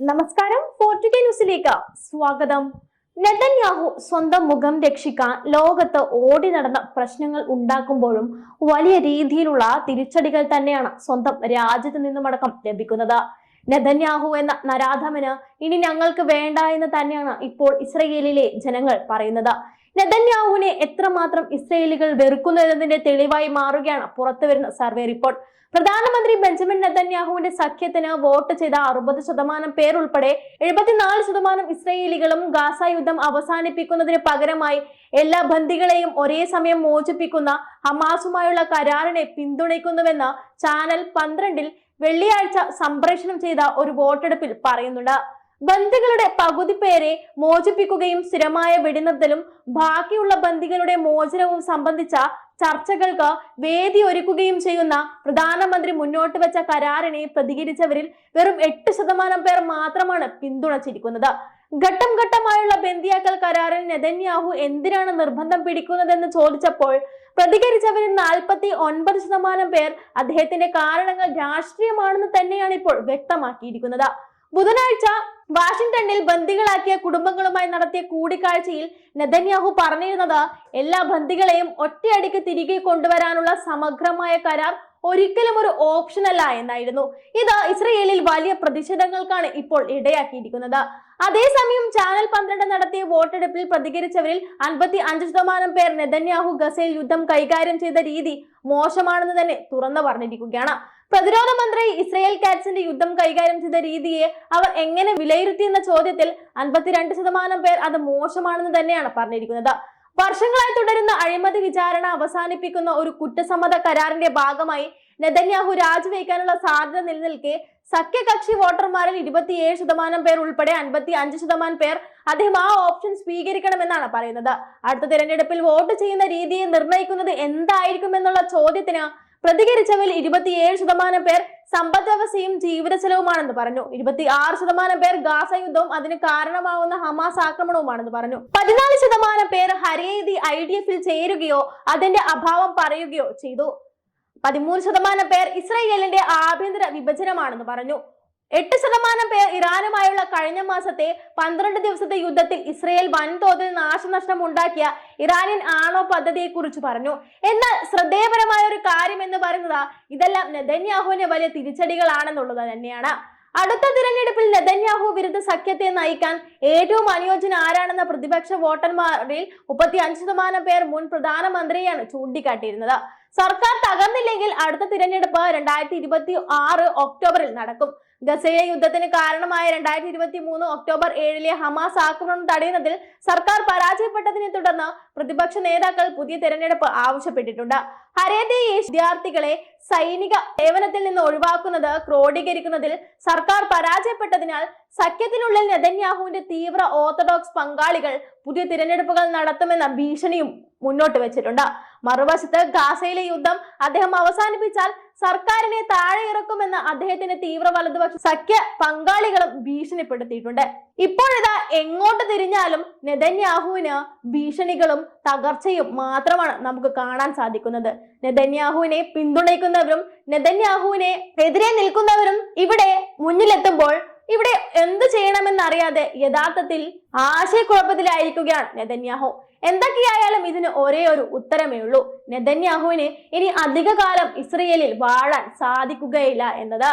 നമസ്കാരം. പോർട്ടുഗൽ ന്യൂസിലേക്ക് സ്വാഗതം. നെതന്യാഹു സ്വന്തം മുഖം രക്ഷിക്കാൻ ലോകത്ത് ഓടി നടന്ന പ്രശ്നങ്ങൾ ഉണ്ടാക്കുമ്പോഴും വലിയ രീതിയിലുള്ള തിരിച്ചടികൾ തന്നെയാണ് സ്വന്തം രാജ്യത്ത് നിന്നുമടക്കം ലഭിക്കുന്നത്. നെതന്യാഹു എന്ന നരാധമന് ഇനി ഞങ്ങൾക്ക് വേണ്ട എന്ന് തന്നെയാണ് ഇപ്പോൾ ഇസ്രയേലിലെ ജനങ്ങൾ പറയുന്നത്. നെതന്യാഹുവിനെ എത്രമാത്രം ഇസ്രയേലികൾ വെറുക്കുന്നു എന്നതിന്റെ തെളിവായി മാറുകയാണ് പുറത്തുവരുന്ന സർവേ റിപ്പോർട്ട്. പ്രധാനമന്ത്രി ബെഞ്ചമിൻ നെതന്യാഹുവിന്റെ സഖ്യത്തിന് വോട്ട് ചെയ്ത അറുപത് ശതമാനം പേർ ഉൾപ്പെടെ എഴുപത്തിനാല് ശതമാനം ഇസ്രയേലികളും ഗാസ യുദ്ധം അവസാനിപ്പിക്കുന്നതിന് പകരമായി എല്ലാ ബന്ദികളെയും ഒരേ സമയം മോചിപ്പിക്കുന്ന ഹമാസുമായുള്ള കരാറിനെ പിന്തുണയ്ക്കുന്നുവെന്ന് ചാനൽ പന്ത്രണ്ടിൽ വെള്ളിയാഴ്ച സംപ്രേഷണം ചെയ്ത ഒരു വോട്ടെടുപ്പിൽ പറയുന്നുണ്ട്. ബന്ദികളുടെ പകുതി പേരെ മോചിപ്പിക്കുകയും സ്ഥിരമായ വെടിനിർത്തലും ബാക്കിയുള്ള ബന്ദികളുടെ മോചനവും സംബന്ധിച്ച ചർച്ചകൾക്ക് വേദി ഒരുക്കുകയും ചെയ്യുന്ന പ്രധാനമന്ത്രി മുന്നോട്ട് വെച്ച കരാറിനെ പ്രതികരിച്ചവരിൽ വെറും എട്ട് ശതമാനം പേർ മാത്രമാണ് പിന്തുണച്ചിരിക്കുന്നത്. ഘട്ടം ഘട്ടമായുള്ള ബന്ദിയാക്കൽ കരാറിൽ നെതന്യാഹു എന്തിനാണ് നിർബന്ധം പിടിക്കുന്നതെന്ന് ചോദിച്ചപ്പോൾ പ്രതികരിച്ചവരിൽ നാൽപ്പത്തി ഒൻപത് ശതമാനം പേർ അദ്ദേഹത്തിന്റെ കാരണങ്ങൾ രാഷ്ട്രീയമാണെന്ന് തന്നെയാണ് ഇപ്പോൾ വ്യക്തമാക്കിയിരിക്കുന്നത്. ബുധനാഴ്ച വാഷിംഗ്ടണിൽ ബന്ദികളാക്കിയ കുടുംബങ്ങളുമായി നടത്തിയ കൂടിക്കാഴ്ചയിൽ നെതന്യാഹു പറഞ്ഞിരുന്നത് എല്ലാ ബന്ദികളെയും ഒറ്റയടിക്ക് തിരികെ കൊണ്ടുവരാനുള്ള സമഗ്രമായ കരാർ ഒരിക്കലും ഒരു ഓപ്ഷൻ എന്നായിരുന്നു. ഇത് ഇസ്രയേലിൽ വലിയ പ്രതിഷേധങ്ങൾക്കാണ് ഇപ്പോൾ ഇടയാക്കിയിരിക്കുന്നത്. അതേസമയം ചാനൽ പന്ത്രണ്ട് നടത്തിയ വോട്ടെടുപ്പിൽ പ്രതികരിച്ചവരിൽ അൻപത്തി അഞ്ച് ശതമാനം പേർ നെതന്യാഹു ഗസയിൽ യുദ്ധം കൈകാര്യം ചെയ്ത രീതി മോശമാണെന്ന് തന്നെ തുറന്നു പറഞ്ഞിരിക്കുകയാണ്. പ്രതിരോധ മന്ത്രി ഇസ്രയേൽ കാറ്റ്സിന്റെ യുദ്ധം കൈകാര്യം ചെയ്ത രീതിയെ അവർ എങ്ങനെ വിലയിരുത്തി എന്ന ചോദ്യത്തിൽ അൻപത്തിരണ്ട് ശതമാനം പേർ അത് മോശമാണെന്ന് തന്നെയാണ് പറഞ്ഞിരിക്കുന്നത്. വർഷങ്ങളായി തുടരുന്ന അഴിമതി വിചാരണ അവസാനിപ്പിക്കുന്ന ഒരു കുറ്റസമ്മത കരാറിന്റെ ഭാഗമായി നെതന്യാഹു രാജിവെക്കാനുള്ള സാധ്യത നിലനിൽക്കെ സഖ്യകക്ഷി വോട്ടർമാരിൽ ഇരുപത്തിയേഴ് ശതമാനം പേർ ഉൾപ്പെടെ അൻപത്തി അഞ്ച് ശതമാനം പേർ അദ്ദേഹം ആ ഓപ്ഷൻ സ്വീകരിക്കണമെന്നാണ് പറയുന്നത്. അടുത്ത തിരഞ്ഞെടുപ്പിൽ വോട്ട് ചെയ്യുന്ന രീതിയെ നിർണയിക്കുന്നത് എന്തായിരിക്കും എന്നുള്ള ചോദ്യത്തിന് പ്രതികരിച്ചവരിൽ ഇരുപത്തിയേഴ് ശതമാനം പേർ സമ്പദ് വ്യവസ്ഥയും ജീവിത ചെലവുമാണെന്ന് പറഞ്ഞു. ഇരുപത്തി ആറ് ശതമാനം പേർ ഗാസ യുദ്ധവും അതിന് കാരണമാവുന്ന ഹമാസ് ആക്രമണവുമാണെന്ന് പറഞ്ഞു. പതിനാല് ശതമാനം പേർ ഹരിയതി ഐ ഡി എഫിൽ ചേരുകയോ അതിന്റെ അഭാവം പറയുകയോ ചെയ്തു. പതിമൂന്ന് ശതമാനം പേർ ഇസ്രയേലിന്റെ ആഭ്യന്തര വിഭജനമാണെന്ന് പറഞ്ഞു. എട്ട് ശതമാനം പേർ ഇറാനുമായുള്ള കഴിഞ്ഞ മാസത്തെ പന്ത്രണ്ട് ദിവസത്തെ യുദ്ധത്തിൽ ഇസ്രയേൽ വൻതോതിൽ നാശനഷ്ടം ഉണ്ടാക്കിയ ഇറാനിയൻ ആണോ പദ്ധതിയെ കുറിച്ച് പറഞ്ഞു. എന്നാൽ ശ്രദ്ധേയപരമായ ഒരു കാര്യം എന്ന് പറയുന്നത് ഇതെല്ലാം നെതന്യാഹുവിന് വലിയ തിരിച്ചടികളാണെന്നുള്ളത് തന്നെയാണ്. അടുത്ത തിരഞ്ഞെടുപ്പിൽ നെതന്യാഹു വിരുദ്ധ സഖ്യത്തെ നയിക്കാൻ ഏറ്റവും അനുയോജ്യൻ ആരാണെന്ന പ്രതിപക്ഷ വോട്ടർമാരിൽ മുപ്പത്തി അഞ്ച് ശതമാനം പേർ മുൻ പ്രധാനമന്ത്രിയാണ് ചൂണ്ടിക്കാട്ടിയിരുന്നത്. സർക്കാർ തകർന്നില്ലെങ്കിൽ അടുത്ത തിരഞ്ഞെടുപ്പ് രണ്ടായിരത്തി ഇരുപത്തി ആറ് ഒക്ടോബറിൽ നടക്കും. ഗസയിലെ യുദ്ധത്തിന് കാരണമായ രണ്ടായിരത്തി ഇരുപത്തി മൂന്ന് ഒക്ടോബർ ഏഴിലെ ഹമാസ് ആക്രമണം തടയുന്നതിൽ സർക്കാർ പരാജയപ്പെട്ടതിനെ തുടർന്ന് പ്രതിപക്ഷ നേതാക്കൾ പുതിയ തെരഞ്ഞെടുപ്പ് ആവശ്യപ്പെട്ടിട്ടുണ്ട്. ഹരേതി വിദ്യാർത്ഥികളെ സൈനിക സേവനത്തിൽ നിന്ന് ഒഴിവാക്കുന്നത് ക്രോഡീകരിക്കുന്നതിൽ സർക്കാർ പരാജയപ്പെട്ടതിനാൽ സഖ്യത്തിനുള്ളിൽ നെതന്യാഹുവിന്റെ തീവ്ര ഓർത്തഡോക്സ് പങ്കാളികൾ പുതിയ തിരഞ്ഞെടുപ്പുകൾ നടത്തുമെന്ന ഭീഷണിയും മുന്നോട്ട് വെച്ചിട്ടുണ്ട്. മറുവശത്ത് ഗാസയിലെ യുദ്ധം അദ്ദേഹം അവസാനിപ്പിച്ചാൽ സർക്കാരിനെ താഴെ ഇറക്കുമെന്ന് അദ്ദേഹത്തിന്റെ തീവ്ര വലതുപക്ഷ സഖ്യ പങ്കാളികളും ഭീഷണിപ്പെടുത്തിയിട്ടുണ്ട്. ഇപ്പോഴിതാ എങ്ങോട്ട് തിരിഞ്ഞാലും നെതന്യാഹുവിന് ഭീഷണികളും തകർച്ചയും മാത്രമാണ് നമുക്ക് കാണാൻ സാധിക്കുന്നത്. നെതന്യാഹുവിനെ പിന്തുണയ്ക്കുന്നവരും നെതന്യാഹുവിനെ എതിരെ നിൽക്കുന്നവരും ഇവിടെ മുന്നിലെത്തുമ്പോൾ ഇവിടെ എന്ത് ചെയ്യണമെന്നറിയാതെ യഥാർത്ഥത്തിൽ ആശയക്കുഴപ്പത്തിലായിരിക്കുകയാണ് നെതന്യാഹു. എന്തൊക്കെയായാലും ഇതിന് ഒരേ ഒരു ഉത്തരമേ ഉള്ളൂ. നെതന്യാഹുവിന് ഇനി അധിക കാലം ഇസ്രയേലിൽ വാഴാൻ സാധിക്കുകയില്ല എന്നത്